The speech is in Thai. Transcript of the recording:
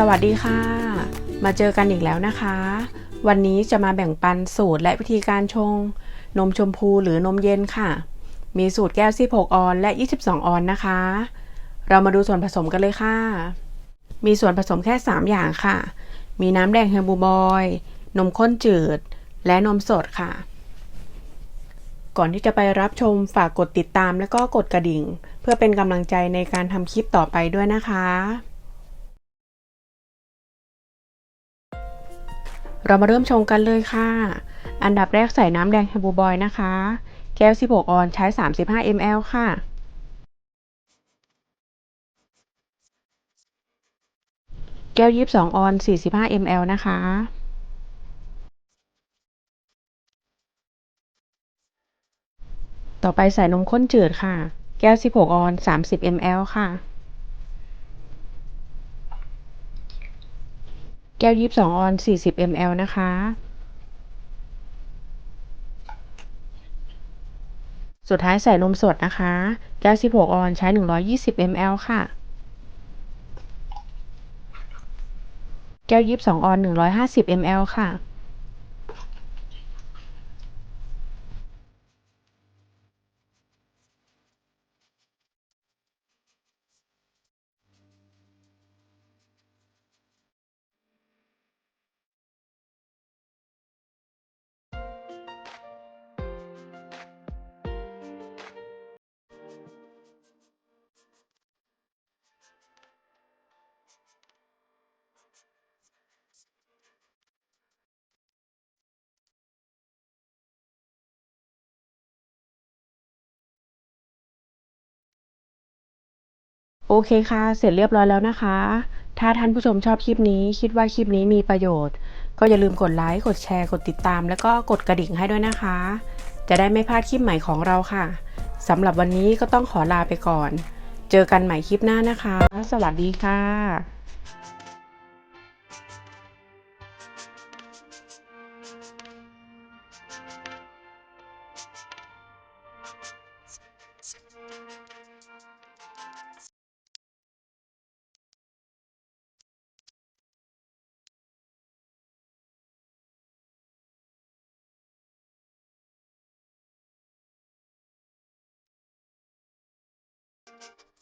สวัสดีค่ะ มาเจอกันอีกแล้วนะคะ วันนี้จะมาแบ่งปันสูตรและวิธีการชง นมชมพูหรือนมเย็นค่ะ มีสูตรแก้ว16ออนและ 22 ออนนะคะ เรามาดูส่วนผสมกันเลยค่ะ มีส่วนผสมแค่ 3 อย่างค่ะ มีน้ำแดงเฮลบูบอย นมข้นจืด และนมสดค่ะ ก่อนที่จะไปรับชมฝากกดติดตามและก็กดกระดิ่ง เพื่อเป็นกำลังใจในการทำคลิปต่อไปด้วยนะคะ เรามาเริ่มชงกันเลยค่ะ อันดับแรกใส่น้ำแดงเฮลบูบอยนะคะ แก้ว 16 ออนใช้ 35 ml ค่ะ แก้ว 22 ออน 45 ml นะคะต่อไปใส่นมข้นจืดค่ะ แก้ว 16 ออน 30 ml ค่ะ แก้ว 22 ออน 40 ml นะคะ สุดท้ายใส่นมสดนะคะ แก้ว 16 ออนใช้ 120 ml ค่ะ แก้ว 22 ออน 150 ml ค่ะ โอเคค่ะ เสร็จเรียบร้อยแล้วนะคะ ถ้าท่านผู้ชมชอบคลิปนี้ คิดว่าคลิปนี้มีประโยชน์ ก็อย่าลืมกดไลค์ กดแชร์ กดติดตาม แล้วก็กดกระดิ่งให้ด้วยนะคะ จะได้ไม่พลาดคลิปใหม่ของเราค่ะ สำหรับวันนี้ก็ต้องขอลาไปก่อน เจอกันใหม่คลิปหน้านะคะ สวัสดีค่ะ